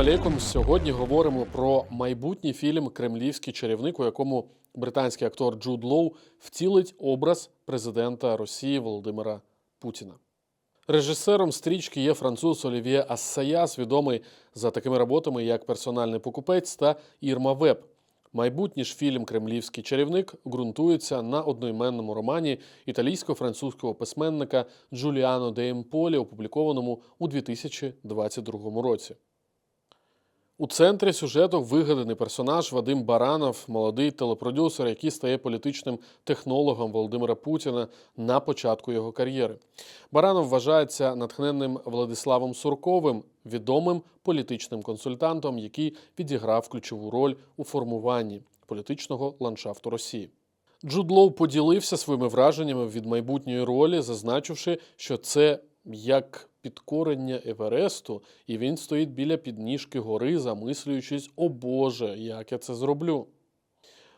Алейкум. Сьогодні говоримо про майбутній фільм Кремлівський чарівник, у якому британський актор Джуд Лоу втілить образ президента Росії Володимира Путіна. Режисером стрічки є француз Олів'є Ассаяс, відомий за такими роботами, як Персональний покупець та Ірма Веб. Майбутній ж фільм Кремлівський чарівник ґрунтується на одноіменному романі італійсько-французького письменника Джуліано де Емполі, опублікованому у 2022 році. У центрі сюжету вигаданий персонаж Вадим Баранов, молодий телепродюсер, який стає політичним технологом Володимира Путіна на початку його кар'єри. Баранов вважається натхненним Владиславом Сурковим, відомим політичним консультантом, який відіграв ключову роль у формуванні політичного ландшафту Росії. Джуд Лоу поділився своїми враженнями від майбутньої ролі, зазначивши, що це як підкорення Евересту, і він стоїть біля підніжки гори, замислюючись, о Боже, як я це зроблю.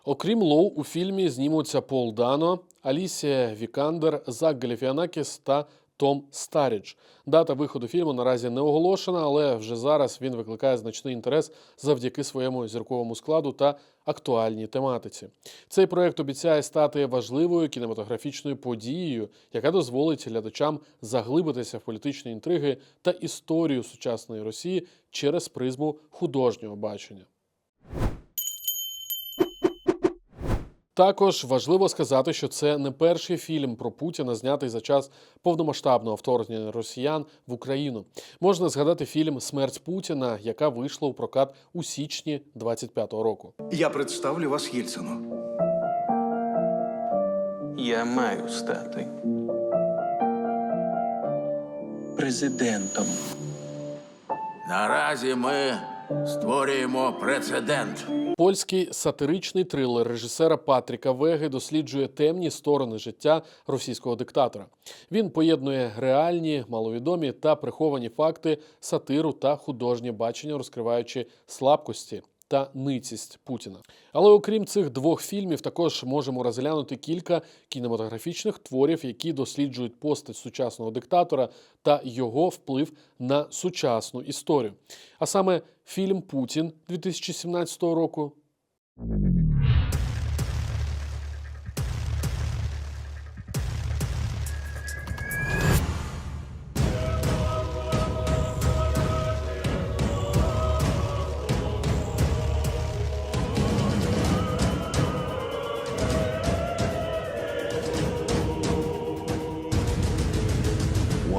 Окрім Лоу, у фільмі знімуться Пол Дано, Алісія Вікандер, Зак Галіфіанакіс та Том Старідж. Дата виходу фільму наразі не оголошена, але вже зараз він викликає значний інтерес завдяки своєму зірковому складу та актуальній тематиці. Цей проект обіцяє стати важливою кінематографічною подією, яка дозволить глядачам заглибитися в політичні інтриги та історію сучасної Росії через призму художнього бачення. Також важливо сказати, що це не перший фільм про Путіна, знятий за час повномасштабного вторгнення росіян в Україну. Можна згадати фільм Смерть Путіна, яка вийшла у прокат у січні 25-го року. Я представлю вас Єльцину. Я маю стати президентом. Наразі ми створюємо прецедент. Польський сатиричний трилер режисера Патріка Веги досліджує темні сторони життя російського диктатора. Він поєднує реальні, маловідомі та приховані факти, сатиру та художнє бачення, розкриваючи слабкості. Та ницість Путіна. Але окрім цих двох фільмів, також можемо розглянути кілька кінематографічних творів, які досліджують постать сучасного диктатора та його вплив на сучасну історію. А саме фільм Путін 2017 року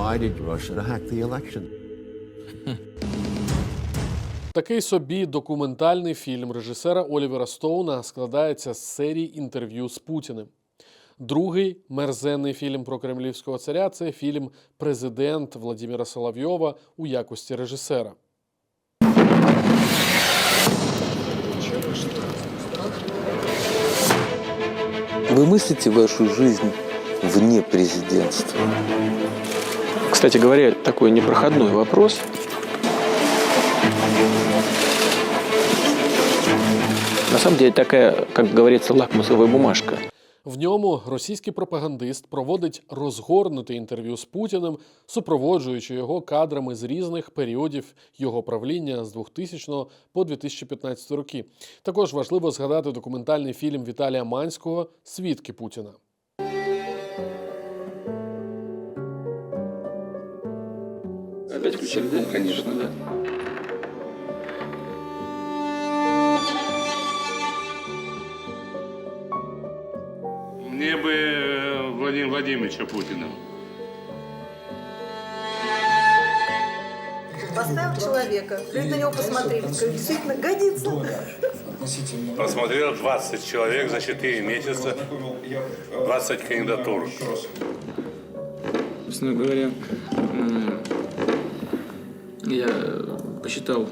Why did Russia hack the election? Такий собі документальний фільм режисера Олівера Стоуна складається з серії інтерв'ю з Путіним. Другий мерзенний фільм про кремлівського царя це фільм Президент Владимира Соловйова у якості режисера. Вы мыслите вашу жизнь вне президентства? Кстати говоря, такой непроходной вопрос. На самом деле такая, как говорится, лакмусовая бумажка. В ньому російський пропагандист проводить розгорнуте інтерв'ю з Путіним, супроводжуючи його кадрами з різних періодів його правління з 2000 по 2015 роки. Також важливо згадати документальний фільм Віталія Манського Свідки Путіна. Опять включили, да? Конечно, да. Мне бы э, Владимира Владимировича Путина. Поставил человека, люди на него посмотрели, действительно годится. Посмотрел 20 человек за 4 месяца, 20 кандидатур. Собственно говоря, я посчитал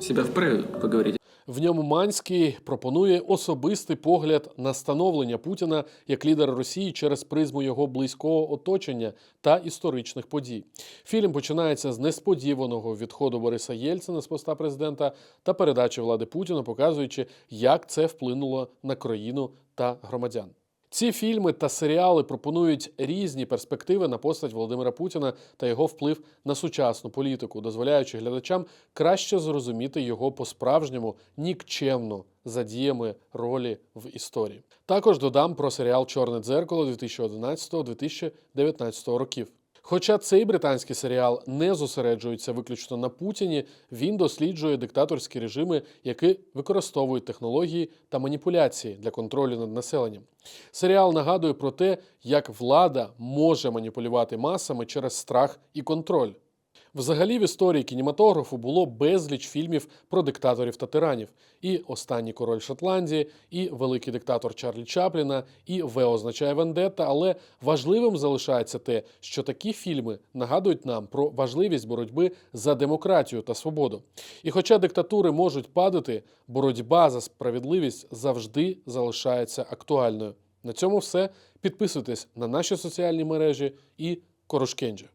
себя вправе поговорить В ньому Манський пропонує особистий погляд на становлення Путіна як лідера Росії через призму його близького оточення та історичних подій. Фільм починається з несподіваного відходу Бориса Єльцина з поста президента та передачі влади Путіну, показуючи, як це вплинуло на країну та громадян. Ці фільми та серіали пропонують різні перспективи на постать Володимира Путіна та його вплив на сучасну політику, дозволяючи глядачам краще зрозуміти його по-справжньому нікчемно за діями ролі в історії. Також додам про серіал Чорне дзеркало 2011-2019 років. Хоча цей британський серіал не зосереджується виключно на Путіні, він досліджує диктаторські режими, які використовують технології та маніпуляції для контролю над населенням. Серіал нагадує про те, як влада може маніпулювати масами через страх і контроль. Взагалі в історії кінематографу було безліч фільмів про диктаторів та тиранів. І Останній король Шотландії, і Великий диктатор Чарлі Чапліна, і В означає Вендетта. Але важливим залишається те, що такі фільми нагадують нам про важливість боротьби за демократію та свободу. І хоча диктатури можуть падати, боротьба за справедливість завжди залишається актуальною. На цьому все. Підписуйтесь на наші соціальні мережі і Корошкенджі.